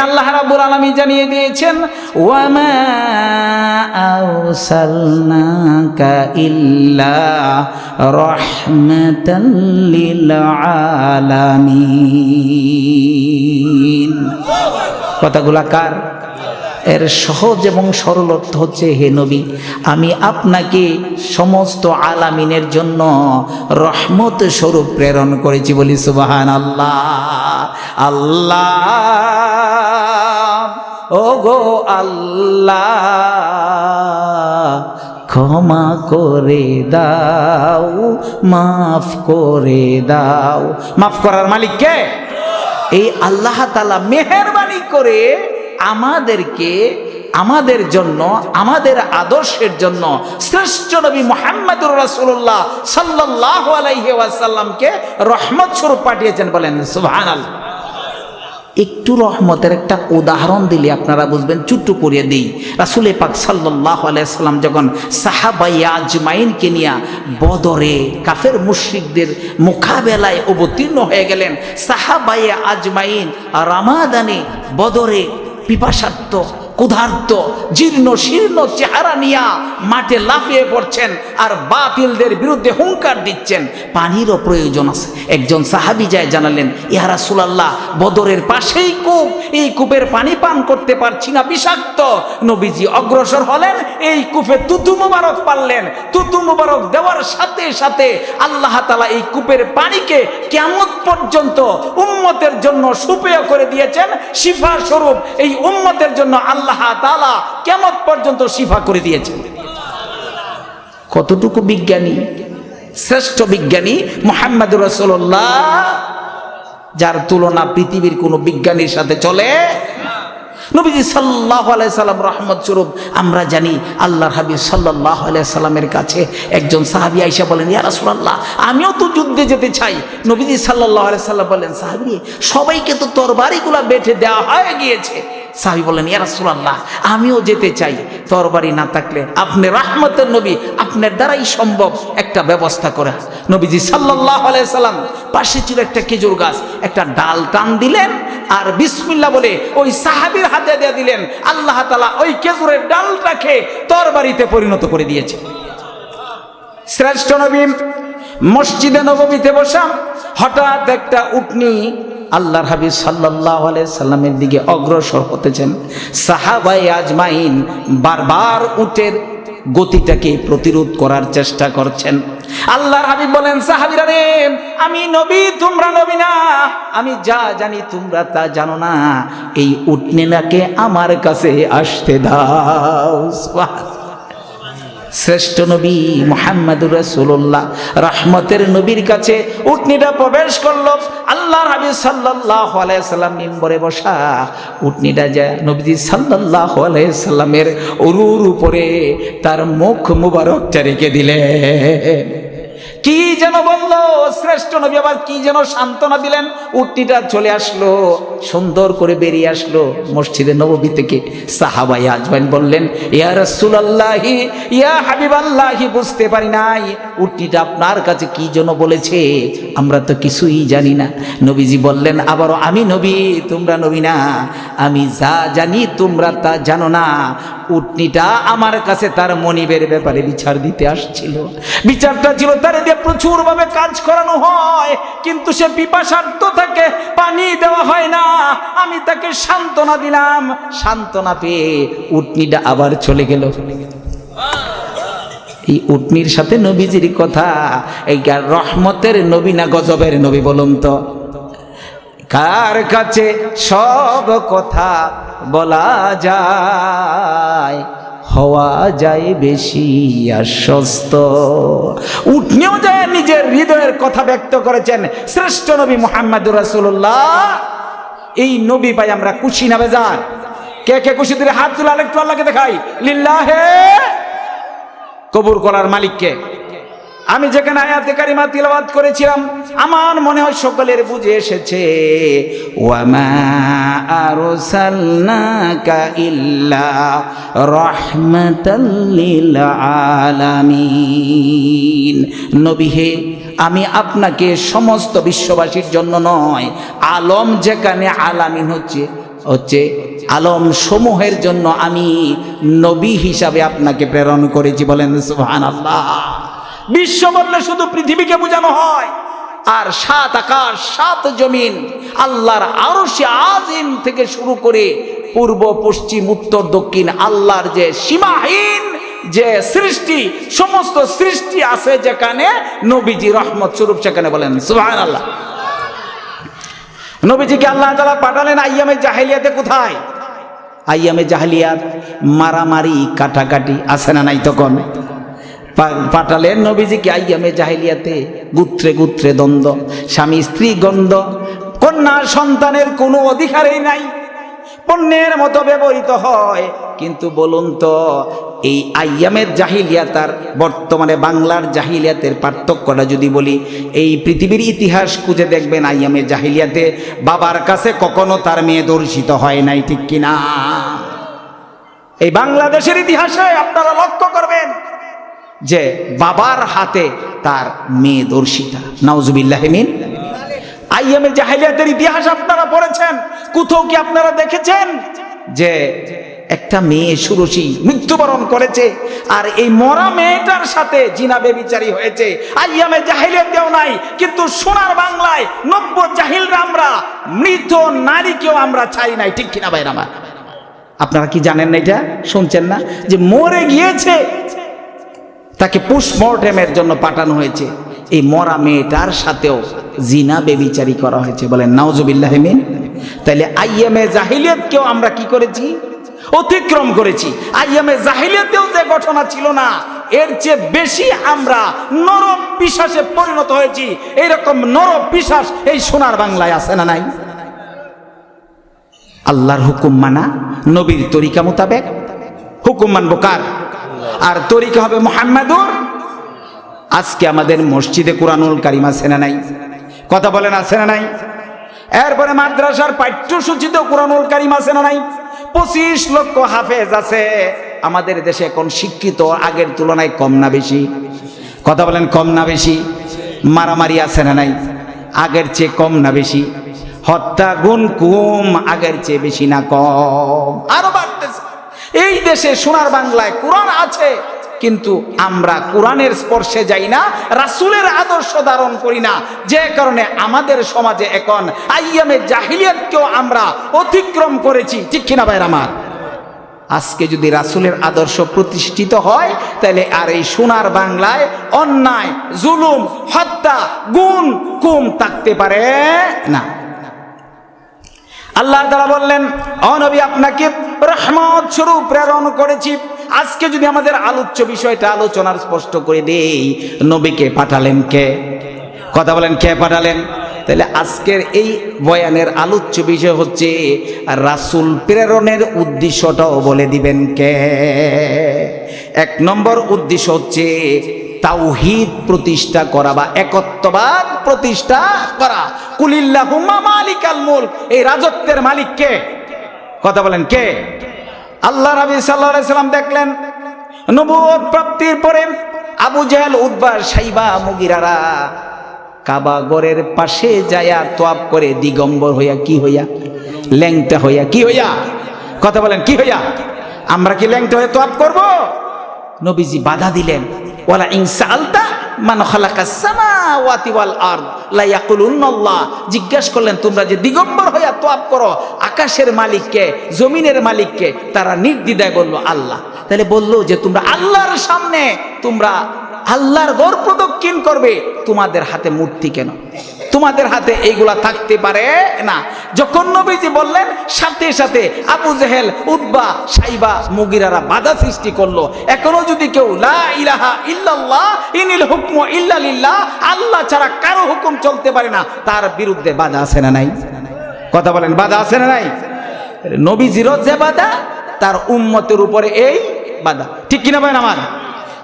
এখানে আল্লাহ রাব্বুল আলামিন জানিয়ে দিয়েছেন, ওয়ামা কথাগুলা কার? এর সহজ এবং সরল অর্থ হচ্ছে, হে নবী, আমি আপনাকে সমস্ত আলামিনের জন্য রহমত স্বরূপ প্রেরণ করেছি বলি সুবাহান আল্লাহ আল্লাহ ও গো আল্লাহ, ক্ষমা করে দাও, মাফ করে দাও। মাফ করার মালিক কে? এই আল্লাহ তালা মেহরবানি করে আমাদেরকে, আমাদের জন্য, আমাদের আদর্শের জন্য শ্রেষ্ঠ নবী মোহাম্মদুর রাসূলুল্লাহ সাল্লাল্লাহু আলাইহি রহমত স্বরূপ পাঠিয়েছেন বলেন, সুবহানাল্লাহ। একটু রহমতের একটা উদাহরণ দিলে আপনারা বুঝবেন চুট্টু করিয়া দিই। রাসুলে পাক সাল্লাহ আলাইসাল্লাম যখন সাহাবাই আজমাইনকে নিয়ে বদরে কাফের মুশ্রিকদের মোকাবেলায় অবতীর্ণ হয়ে গেলেন সাহাবাই আজমাইন রামাদানে বদরে পিপাসার্থ ক্ষুধার্ত, জীর্ণ, শীর্ণ চেহারা নিয়া মাঠে লাফিয়ে পড়ছেন আর বাতিলদের বিরুদ্ধে হুঙ্কার দিচ্ছেন। পানিরও প্রয়োজন আছে। একজন সাহাবি যায় জানালেন ইহারা সুলাল্লাহ বদরের পাশেই কূপ, এই কূপের পানি পান করতে পারছি না, বিষাক্ত। নবীজি অগ্রসর হলেন, এই কূপে তুতু মুবারক পারলেন। তুতু মুবারক দেওয়ার সাথে সাথে আল্লাহ তালা এই কূপের পানিকে কেমন পর্যন্ত উম্মতের জন্য সুপেয় করে দিয়েছেন। শিফা স্বরূপ এই উম্মতের জন্য আল্লাহ তালা কেমন পর্যন্ত শিফা করে দিয়েছেন। কতটুকু বিজ্ঞানী, শ্রেষ্ঠ বিজ্ঞানী মোহাম্মদ রসল্লাহ যার তুলনা পৃথিবীর কোনো বিজ্ঞানীর সাথে চলে? নবীজি সাল্লাহ সাল্লাম রহমত স্বরূপ, আমরা জানি আল্লাহর হাবিব সাল্লাহ সাল্লামের কাছে একজন সাহাবি আইসা বলেন, ইয়া রাসূলুল্লাহ, আমিও তো যুদ্ধে যেতে চাই। নবীজি সাল্লাহ সাল্লাম বলেন, সাহাবি, সবাইকে তো তরবারিগুলা বেঠে দেওয়া হয়ে গিয়েছে। সাহাবি বলেন ইয়া আমিও যেতে চাই। তরবারি না থাকলে আপনি রাহমতের নবী, আপনার দ্বারাই সম্ভব একটা ব্যবস্থা করে। নবীজি সাল্লাহ সাল্লাম, পাশে ছিল একটা খেজুর গাছ, একটা ডাল টান দিলেন আর বিসমিল্লা বলে ওই সাহাবির হাতে দিয়ে দিলেন। আল্লাহ তালা ওই খেজুরের ডালটাকে তরবারিতে পরিণত করে দিয়েছে। শ্রেষ্ঠ নবী মসজিদে নবমীতে বসাম হঠাৎ একটা উটনি আল্লাহর হাবিব সাল্লাহ সাল্লামের দিকে অগ্রসর হতেছেন। সাহাবাই আজমাইন বারবার উটের গতিটাকে প্রতিরোধ করার চেষ্টা করছেন। আল্লাহর হাবিব বলেন, সাহাবিরা রে, আমি নবী, তোমরা নবী না। আমি যা জানি তোমরা তা জানো না। এই উটনিনাকে আমার কাছে আসতে দাও। শ্রেষ্ঠ নবী মোহাম্মদুর রসুল্লাহ রহমতের নবীর কাছে উটনিটা প্রবেশ করল। আল্লাহ হাবিব সাল্লাহ আলাইসাল্লাম মিম্বরে বসা। উটনিটা যায় নবীজি সাল্লাহ আলাইসাল্লামের অরুর উপরে তার মুখ মুবারকটা রেখে দিলেন। কি যেন বলল? শ্রেষ্ঠ নবী আবার কি যেন সান্ত্বনা দিলেন? উটনিটা চলে আসলো, সুন্দর করে বেরিয়ে আসলো মসজিদে নববী থেকে। সাহাবাই আজবাইন বললেন, ইয়া রাসূলুল্লাহি, ইয়া হাবিবাল্লাহি, বুঝতে পারি নাই। উটনিটা আপনার কাছে কি যেন বলেছে? আমরা তো কিছুই জানি না। নবীজি বললেন, আবারও আমি নবী, তোমরা নবী না। আমি যা জানি তোমরা তা জানো না। উটনিটা আমার কাছে তার মনিবের ব্যাপারে বিচার দিতে আসছিল। বিচারটা ছিল তার দিয়ে প্রচুরভাবে কাজ করানো হয়, কিন্তু সে পিপাসার্থ থাকে পানি দেওয়া হয় না। আমি তাকে সান্ত্বনা দিলাম, সান্ত্বনা পেয়ে উটনিটা আবার চলে গেল। এই উটনির সাথে নবীজির কথা, এই রহমতের নবী না গজবের নবী বলুন তো? কার কাছে সব কথা বলা যায়, হওয়া যায় বেশি আশ্বস্ত উঠনেও যায় নিজের হৃদয়ের কথা ব্যক্ত করেছেন শ্রেষ্ঠ নবী মোহাম্মদুর রাসূলুল্লাহ। এই নবী পাই আমরা খুশি না বেজার। কে কে খুশি? দিলে হাত তুলে আরেকটু আল্লাহকে দেখাই। লিল্লাহে! কবুর করার মালিককে। আমি যেখানে আয়াতে কারিমা তিলাওয়াত করেছিলাম আমার মনে হয় সকলের বুঝে এসেছে। ওয়ামা ইল্লা আলামিন। নবী হে, আমি আপনাকে সমস্ত বিশ্ববাসীর জন্য নয়, আলম যেখানে আলামিন হচ্ছে হচ্ছে আলম সমূহের জন্য আমি নবী হিসাবে আপনাকে প্রেরণ করেছি বলেন সুহান আল্লাহ বিশ্ব বললে শুধু পৃথিবীকে বোঝানো হয়। আর সাত আকাশ সাত জমিন আল্লাহর আরও সে আজিম থেকে শুরু করে পূর্ব, পশ্চিম, উত্তর, দক্ষিণ আল্লাহর যে সীমাহীন যে সৃষ্টি, সমস্ত সৃষ্টি আছে যেখানে নবীজি রহমত স্বরূপ সেখানে বলেন সুহান আল্লাহ নবীজিকে আল্লাহ তালা পাঠালেন, আইয়ামে জাহেলিয়াতে কোথায়? আইয়ামে জাহেলিয়াত মারামারি, কাটাকাটি আছে না নাই তখন? পাঠালেন নবীজিকে, আইয়ামে জাহেলিয়াতে গুত্রে গুত্রে দ্বন্দ্ব, স্বামী স্ত্রী গন্ধ কন্যা সন্তানের কোনো অধিকারই নাই, পণ্যের মতো ব্যবহৃত হয়। কিন্তু বলুন তো, এই আইয়ামের জাহিলিয়াত আর বর্তমানে বাংলার জাহিলিয়াতের পার্থক্যটা যদি বলি, এই পৃথিবীর ইতিহাস খুঁজে দেখবেন আইয়ামের জাহিলিয়াতে, বাবার কাছে কখনো তার মেয়ে দর্শিত হয় নাই, ঠিক কিনা? এই বাংলাদেশের ইতিহাসে আপনারা লক্ষ্য করবেন যে বাবার হাতে তার মেয়ে দর্শিতা। নাউজুবিল্লাহমিন আইয়ামের জাহিলিয়াতের ইতিহাস আপনারা পড়েছেন, কোথাও কি আপনারা দেখেছেন যে একটা মেয়ে সুরসী মৃত্যুবরণ করেছে আর এই মরা মেয়েটার সাথে জিনা বেবিচারি হয়েছে। আইয়ামে জাহিলিয়াতেও নাই, কিন্তু সোনার বাংলায় নব্য জাহিলরা আমরা, মৃত নারীকেও আমরা চাই নাই, ঠিক কিনা ভাইরা আমার? আপনারা কি জানেন না এটা? শুনছেন না? যে মরে গিয়েছে তাকে পোস্টমর্টেমের জন্য পাঠানো হয়েছে। এই মরা মেয়েটার সাথেও জিনা বেবিচারি করা হয়েছে। বলেন নাওজুবিল্লাহ মিন? তাইলে আইএমএ জাহিলিয়াতকেও আমরা কি করেছি? অতিক্রম করেছি। আইএমএ জাহিলিয়াতেও যে ঘটনা ছিল না, এর চেয়ে বেশি আমরা নর বিশ্বাসে পরিণত হয়েছি। এইরকম নর বিশ্বাস এই সোনার বাংলায় আছে না নাই? আল্লাহর হুকুম মানা, নবীর তরিকা মোতাবেক। হুকুম মানবো কার? আর তরিকা হবে মোহাম্মদুর। আজকে আমাদের মসজিদে কোরআনুল কারিম আছে না নাই? কথা বলেন, আছে না নাই? এরপরে মাদ্রাসার পাঠ্যসূচিতেও কোরআনুল কারিম আছে না নাই? পঁচিশ লক্ষ হাফেজ আছে। আমাদের দেশে এখন শিক্ষিত আগের তুলনায় কম না বেশি। কথা বলেন, কম না বেশি? মারামারি আছে না নাই? আগের চেয়ে কম না বেশি? হত্যা গুণ কুম আগের চেয়ে বেশি না কম? আরও বাড়তেছে এই দেশে সোনার বাংলায় কোরআন আছে, কিন্তু আমরা কোরআনের স্পর্শে যাই না, রাসুলের আদর্শ ধারণ করি না। যে কারণে আমাদের সমাজে এখন আইয়ামে জাহিলিয়াতকেও আমরা অতিক্রম করেছি। ঠিক কিনা ভাইর আমার? আজকে যদি রাসুলের আদর্শ প্রতিষ্ঠিত হয়, তাহলে আর এই সোনার বাংলায় অন্যায়, জুলুম, হত্যা গুণ কুম থাকতে পারে না। আল্লাহ তারা বললেন অনবী আপনাকে রহমত স্বরূপ প্রেরণ করেছি। আজকে যদি আমাদের আলোচ্য বিষয়টা আলোচনার স্পষ্ট করে দেই, নবীকে পাঠালেন কে? কথা বলেন, কে পাঠালেন? তাহলে আজকের এই বয়ানের আলোচ্য বিষয় হচ্ছে, রাসুল প্রেরণের উদ্দেশ্যটাও বলে দিবেন কে? এক নম্বর উদ্দেশ্য হচ্ছে, তাওহিদ প্রতিষ্ঠা করা বা একত্ববাদ প্রতিষ্ঠা করা। রাজত্বের মালিক কে? কথা বলেন, কে? আল্লাহ সাল্লাম দেখলেন নবুয়ত প্রাপ্তির পরে আবু জাহেল উদ্বা সাইবা, মুগিরারা কাবা গড়ের পাশে যায়া তোয়াপ করে দিগম্বর হইয়া কি হইয়া? ল্যাংটা হইয়া কি হইয়া? কথা বলেন, কি হইয়া? আমরা কি ল্যাংটা হয়ে তোয়াপ করব? নবীজি বাধা দিলেন, ওয়ালা ইনসালতা মান খালাকাস সামাওয়াতি করলেন, তোমরা যে দিগম্বর হইয়া তোয়াব করো, আকাশের মালিককে, জমিনের মালিককে? তারা নির্দ্বিধায় বলল, আল্লাহ। তাহলে বলল যে, তোমরা আল্লাহর সামনে, তোমরা আল্লাহর গড় প্রদক্ষিণ করবে, তোমাদের হাতে মূর্তি কেন? তোমাদের হাতে এইগুলা থাকতে পারে না। যখন নবীজি বললেন, সাথে সাথে আবু জেহেল উদ্বা সাইবা, মুগিরারা বাধা সৃষ্টি করল। এখনও যদি কেউ, লা ইলাহা ইল্লাল্লাহ, ইনিল হুকম ইল্লা লিল্লাহ, আল্লাহ ছাড়া কারও হুকুম চলতে পারে না। তার বিরুদ্ধে বাধা আছে না নাই? কথা বলেন, বাধা আছে না নাই? নবীজিরও যে বাধা, তার উম্মতের উপরে এই বাধা। ঠিক কিনা ভাই আমার?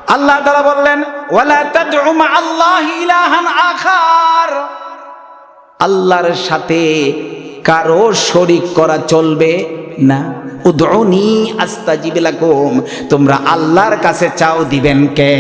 আল্লাহ তাআলা বললেন, ওয়ালা তাদউ মা আল্লাহি ইলাহান আখার। আল্লাহর সাথে কারও শরিক করা চলবে না। উদনি আস্তা লাকুম। তোমরা আল্লাহর কাছে চাও দিবেন কে?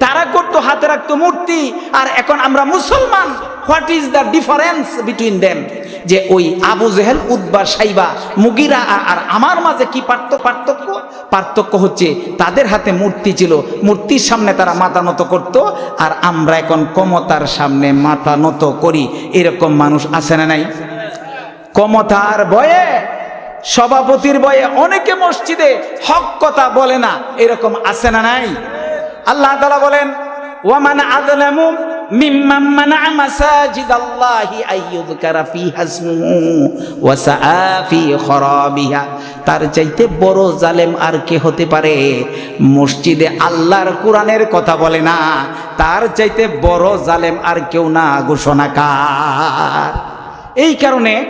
তারা করতো, হাতে রাখতো মূর্তি। আর এখন আমরা মুসলমান। What is the difference between them যে ওই আবু জেহেল উদ্বা সাইবা, মুগিরা আর- আমার মাঝে কি পার্থক্য? পার্থক্য হচ্ছে তাদের হাতে মূর্তি ছিল। মূর্তির সামনে তারা মাথা নত করত আর আমরা এখন কমতার সামনে মাথা নত করি। এরকম মানুষ আছে না নাই? ক্ষমতার বয়ে সভাপতির বয়ে অনেকে মসজিদে হক কথা বলে না। এরকম আছে না নাই? আল্লাহ তাআলা বলেন ওয়ামান তার চাইতে বড় জালেম আর কে হতে পারে? মসজিদে আল্লাহর কোরআনের কথা বলে না। তার চাইতে বড় জালেম আর কেউ না ঘোষণা ঘোষণাকার। এই কারণে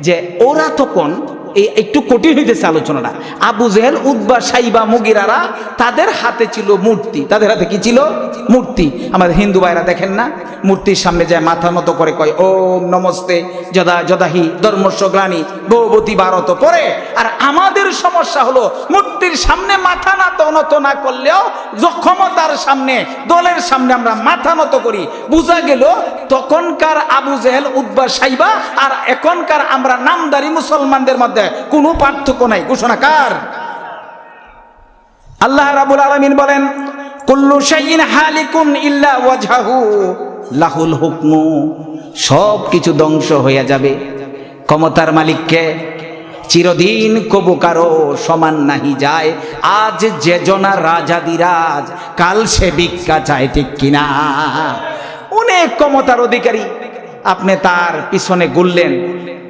যে ওরা তখন এই একটু কঠিন হইতেছে আলোচনাটা। আবু জেহেল উদ্বা সাইবা, মুগিরারা তাদের হাতে ছিল মূর্তি। তাদের হাতে কি ছিল? মূর্তি। আমাদের হিন্দু ভাইরা দেখেন না? মূর্তির সামনে যায় মাথা মতো করে কয়, ওম নমস্তে, যদা, যদাহি, ধর্মস্ব গ্লানি, ভগবতী ভারত পরে। আর আমাদের সমস্যা হলো, মূর্তির সামনে মাথা নত নত না করলেও য- ক্ষমতার সামনে, দলের সামনে আমরা মাথা নত করি। বোঝা গেল, তখনকার আবু জেহেল উদ্বা সাইবা আর এখনকার আমরা নামদারি মুসলমানদের মধ্যে কোনো পার্থক্য নাই। ঘোষণা কার? আল্লাহ রাবুল আলামিন বলেন লাহুল হুকমু সব কিছু ধ্বংস হয়ে যাবে। ক্ষমতার মালিককে চিরদিন কবু কারও সমান নাহি যায়। আজ যে জনা রাজাদিরাজ কাল সে ভিক্ষা চায় ঠিক কিনা? অনেক ক্ষমতার অধিকারী আপনি তার পিছনে গুললেন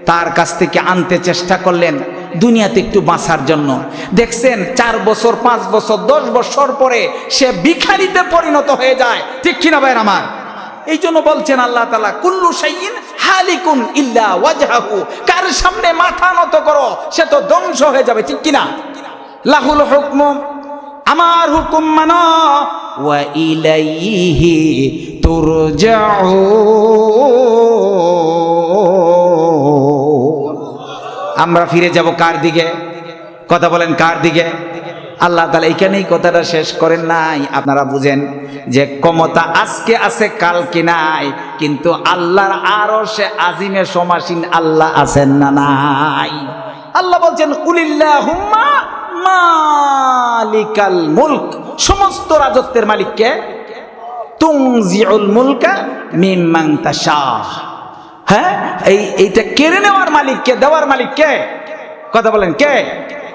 তার কাছ থেকে আনতে চেষ্টা করলেন, দুনিয়াতে একটু বাঁচার জন্য। দেখছেন, চার বছর, পাঁচ বছর, দশ বছর পরে সে ভিখারিতে পরিণত হয়ে যায়। ঠিক কিনা ভাইয়ের আমার? এই জন্য বলছেন আল্লাহ তালা কুল্লু সাইন হালিকুন ইল্লা ওয়াজহাহু। কার সামনে মাথা নত করো, সে তো ধ্বংস হয়ে যাবে, ঠিক কিনা? লাহুল হুকম, আমার হুকুম মানো ইলাইহি তুরজাউন আমরা ফিরে যাব কার দিকে? কথা বলেন কার দিকে? আল্লাহ তালা এখানেই কথাটা শেষ করেন নাই। আপনারা বুঝেন যে ক্ষমতা আজকে আছে, কালকে নাই। কিন্তু আল্লাহর আরও সে আজিমে সমাসীন আল্লাহ আছেন না নাই। আল্লাহ বলছেন কুলিল্লাহুম্মা মালিকাল মুলক। সমস্ত রাজত্বের মালিককে তুংজিউল মুলকা মিম্মান তাশাহ হ্যাঁ? এই, এইটা কেড়ে নেওয়ার মালিককে, দেওয়ার মালিককে। কথা বলেন, কে?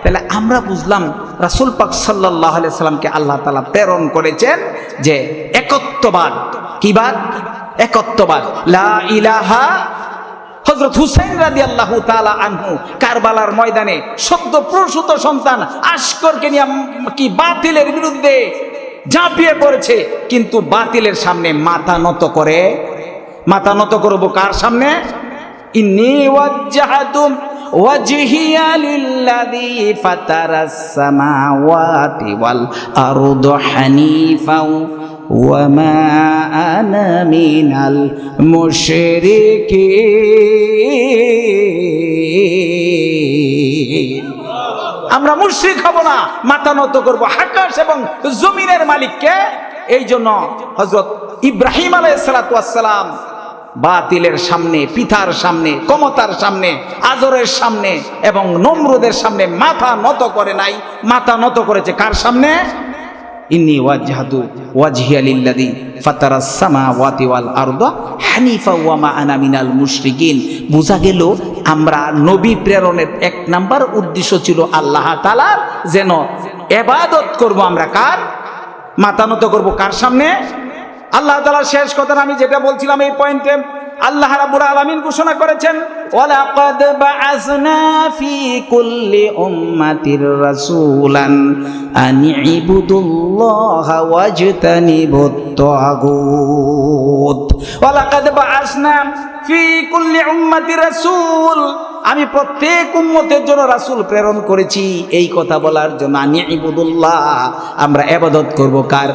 তাহলে আমরা বুঝলাম রাসুল পাক সাল্লাহ সাল্লামকে আল্লাহ তালা প্রেরণ করেছেন যে একত্ববাদ। কিবাদ একত্ববাদ। লা ইলাহা হজরত হুসেন রাদি আল্লাহ তালা আনহু কারবালার ময়দানে সদ্য প্রসূত সন্তান আশকরকে নিয়ে কি বাতিলের বিরুদ্ধে ঝাঁপিয়ে পড়েছে, কিন্তু বাতিলের সামনে মাথা নত করে। মাথা নত করব কার সামনে? ইন্নি মা আনা মিনাল মুশরিকিন। আমরা মুশরিক হব না, মাথা নত করব। আকাশ এবং জমিনের মালিককে। এই জন্য হজরত ইব্রাহিম আলাইসালাম বাতিলের সামনে, পিতার সামনে কমতার সামনে, আজরের সামনে এবং নমরুদের সামনে মাথা নত করে নাই। মাথা নত করেছে কার সামনে? ইন্নি ওয়াজহাতু ওয়াজহিয়া লিল্লাযী ফাতারাস সামাওয়াতি ওয়াল আরদা হানিফা ওয়া মা আনা মিনাল মুশরিকিন। বোঝা গেল, আমরা নবী প্রেরণের এক নাম্বার উদ্দেশ্য ছিল আল্লাহ তাআলার যেন ইবাদত করব আমরা কার? মাথা নত করব কার সামনে? আল্লাহ তাআলার শেষ কথা আমি যেটা বলছিলাম এই পয়েন্টে আল্লাহ রাব্বুল আলামিন ঘোষণা করেছেন, ওয়ালাকাদ বাআসনা ফি কুল্লি উম্মাতির রাসূলান আন ইবুদুল্লাহা ওয়াজতানিবুত তাগুত। ওয়ালাকাদ বাআসনা ফি কুল্লি উম্মাতির রাসূল, আমি প্রত্যেক উম্মতের জন্য রাসূল প্রেরণ করেছি। এই কথা বলার জন্য আনি ইবুদুল্লাহ আমরা ইবাদত করব কার?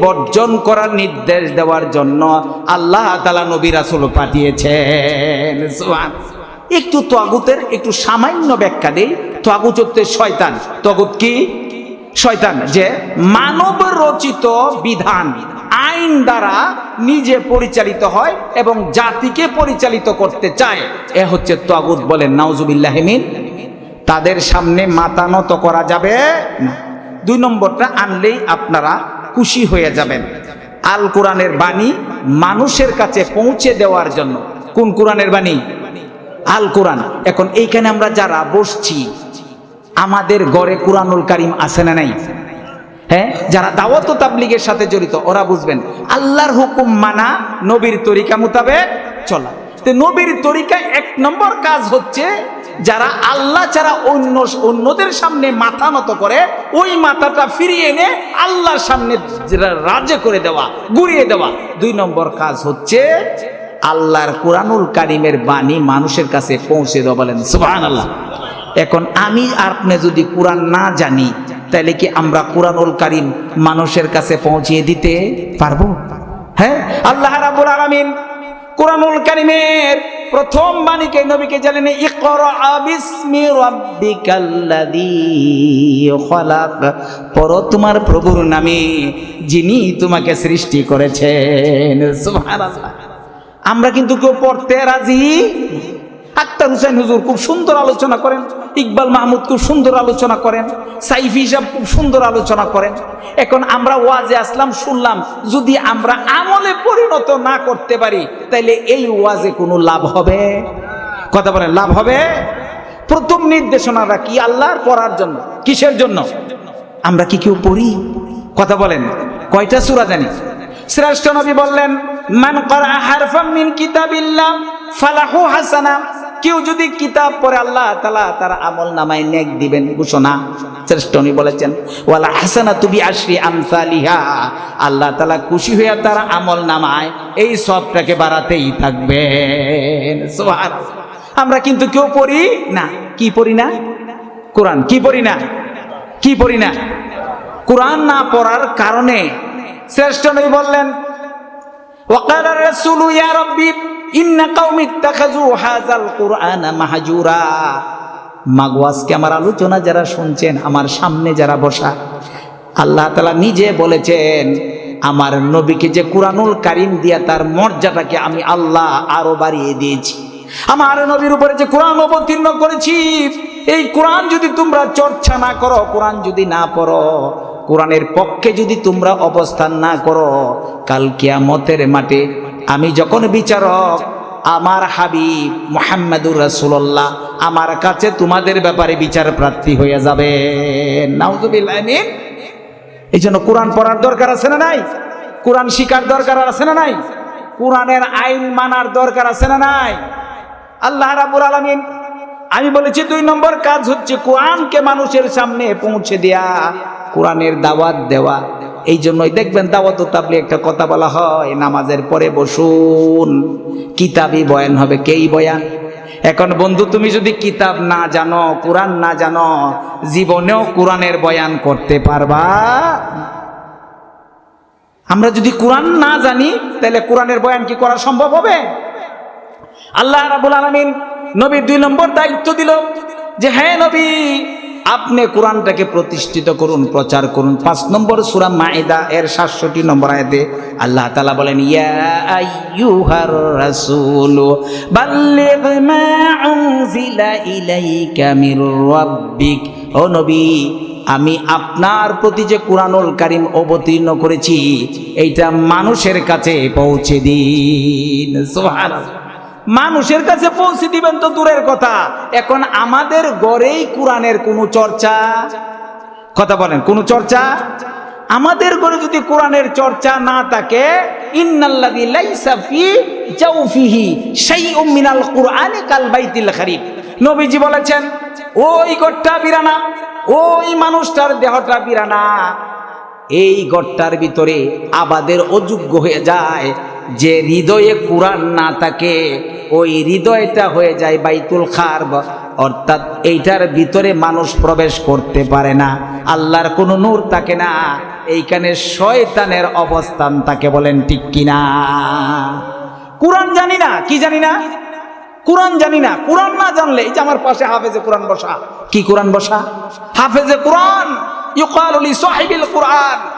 বর্জন করার নির্দেশ দেওয়ার জন্য আল্লাহ তাআলা নবী রাসূল পাঠিয়েছেন। একটু তাগুতের একটু সামান্য ব্যাখ্যা দেই। তাগুত হচ্ছে শয়তান। তাগুত কি? শয়তান, যে মানব রচিত বিধান, আইন দ্বারা নিজে পরিচালিত হয় এবং জাতিকে পরিচালিত করতে চায়। এ হচ্ছে তাগুত বলেন নাউজুবিল্লাহিমিন তাদের সামনে মাথা নত করা যাবে না। দুই নম্বরটা, আনলেই আপনারা খুশি হয়ে যাবেন। আল কোরআনের বাণী মানুষের কাছে পৌঁছে দেওয়ার জন্য। কোন কোরআনের বাণী? আল কোরআন। এখন এইখানে আমরা যারা বসছি, আমাদের গড়ে কোরআনুল কারিম আছে না নাই? হ্যাঁ? যারা দাওয়াত তাবলিগের সাথে জড়িত, ওরা বুঝবেন, আল্লাহর হুকুম মানা নবীর তরিকা মোতাবেক চলা। তো নবীর তরিকা এক নম্বর কাজ হচ্ছে যারা আল্লাহ ছাড়া অন্য অন্যদের সামনে মাথা নত করে, ওই মাথাটা ফিরিয়ে এনে আল্লাহর সামনে রাজে করে দেওয়া, গুড়িয়ে দেওয়া। দুই নম্বর কাজ হচ্ছে আল্লাহর কোরআনুল কারিমের বাণী মানুষের কাছে পৌঁছে দেওয়া বলেন সুবহান আল্লাহ এখন আমি আপনি যদি কোরআন না জানি, তাহলে কি আমরা কোরআনুল কারিম মানুষের কাছে পৌঁছিয়ে দিতে পারব? হ্যাঁ? আল্লাহ রাব্বুল আলামিন কোরআনুল কারিমের প্রথম বাণীকে নবীকে জানেন পড়ো তোমার প্রভুর নামে, যিনি তোমাকে সৃষ্টি করেছেন। আমরা কিন্তু কেউ পড়তে রাজি? আক্তার হুসেন হুজুর খুব সুন্দর আলোচনা করেন। ইকবাল মাহমুদ খুব সুন্দর আলোচনা করেন, সাইফি সাহেব খুব সুন্দর আলোচনা করেন। এখন আমরা ওয়াজে আসলাম, শুনলাম, যদি আমরা আমলে পরিণত না করতে পারি, তাইলে এই ওয়াজে কোনো লাভ হবে? কথা বলেন, লাভ হবে? প্রথম নির্দেশনাটা কি আল্লাহর পড়ার জন্য, কিসের জন্য? আমরা কি কেউ পড়ি? কথা বলেন, কয়টা সুরা জানি? শ্রেষ্ঠ নবী বললেন, মান করা হারফাম মিন ফালাহু হাসানা। কেউ যদি কিতাব পরে আল্লাহ তালা তার আমল নামায় নেক দিবেন ঘোষণা। শ্রেষ্ঠ উনি বলেছেন, ওয়ালা হাসানা তুমি আসবি আমসালিহা। আল্লাহ তালা খুশি হয়ে তার আমল নামায় এই সবটাকে বাড়াতেই থাকবে আমরা কিন্তু কেউ পড়ি না। কি পড়ি না? কোরআন। কি পড়ি না? কি পড়ি না? কোরআন না পড়ার কারণে শ্রেষ্ঠ নই বললেন ওকালার রাসূলু ইয়া রাব্বি। ইন্না কাউমি তাকাজু হাজাল কোরআনা মাহাজুরা। মাগো আমার আলোচনা যারা শুনছেন, আমার সামনে যারা বসা, আল্লাহ তালা নিজে বলেছেন, আমার নবীকে যে কোরআনুল কারিম দিয়া তার মর্যাদাকে আমি আল্লাহ আরও বাড়িয়ে দিয়েছি। আমার নবীর উপরে যে কোরআন অবতীর্ণ করেছি, এই কোরআন যদি তোমরা চর্চা না করো, কোরআন যদি না পড়ো, কোরআনের পক্ষে যদি তোমরা অবস্থান না করো, কাল কিয়ামতের মাঠে আমি যখন বিচারক, আমার হাবিব মোহাম্মদুর রাসূলুল্লাহ, আমার কাছে তোমাদের ব্যাপারে বিচার প্রার্থী হয়ে যাবে। এই জন্য কোরআন পড়ার দরকার আছে না নাই? কোরআন শিকার দরকার আছে না নাই? কোরআনের আইন মানার দরকার আছে না নাই? আল্লাহ রাবুল আলামিন, আমি বলেছি দুই নম্বর কাজ হচ্ছে কোরআনকে মানুষের সামনে পৌঁছে দেয়া, কোরআনের দাওয়াত দেওয়া। এই জন্যই দেখবেন দাওয়াত তাবলি একটা কথা বলা হয়, নামাজের পরে বসুন। কিতাবই বয়ান হবে, কেই বয়ান? এখন বন্ধু, তুমি যদি কিতাব না জানো, কোরআন না জানো, জীবনেও কোরআনের বয়ান করতে পারবা? আমরা যদি কোরআন না জানি, তাহলে কোরআনের বয়ান কি করা সম্ভব হবে? আল্লাহ রাবুল আলমিন নবীর দুই নম্বর দায়িত্ব দিল যে হ্যাঁ নবী আপনি কোরআনটাকে প্রতিষ্ঠিত করুন, প্রচার করুন। পাঁচ নম্বর সুরা মাইদা এর সাতষট্টি নম্বর আয়াতে আল্লাহ তালা বলেন নবী, আমি আপনার প্রতি যে কোরআনুল কারিম অবতীর্ণ করেছি, এইটা মানুষের কাছে পৌঁছে দিন। সুবহানাল্লাহ। মানুষের কাছে পৌঁছে দিবেন তো দূরের কথা। এখন আমাদের গড়েই কোরআনের কোনো চর্চা। কথা বলেন, কোনো চর্চা? আমাদের ঘরে যদি কোরআনের চর্চা না থাকে নবীজি বলেছেন, ওই গট্টা বিরানা, ওই মানুষটার দেহটা বিরানা। এই গট্টার ভিতরে আবাদের অযোগ্য হয়ে যায় যে হৃদয়ে কোরআন না থাকে ওই হৃদয়টা হয়ে যায় বাইতুল খারব। অর্থাৎ এইটার ভিতরে মানুষ প্রবেশ করতে পারে না। আল্লাহর কোনো নূর থাকে না। এইখানে শয়তানের অবস্থান তাকে বলেন ঠিক কিনা? কোরআন জানি না, কি জানি না? কোরআন জানি না। কোরআন না জানলে, এই যে আমার পাশে হাফেজে কোরআন বসা। কি কোরআন বসা? হাফেজে কোরআন। ইউকালু লি সাহিবিল কোরআন।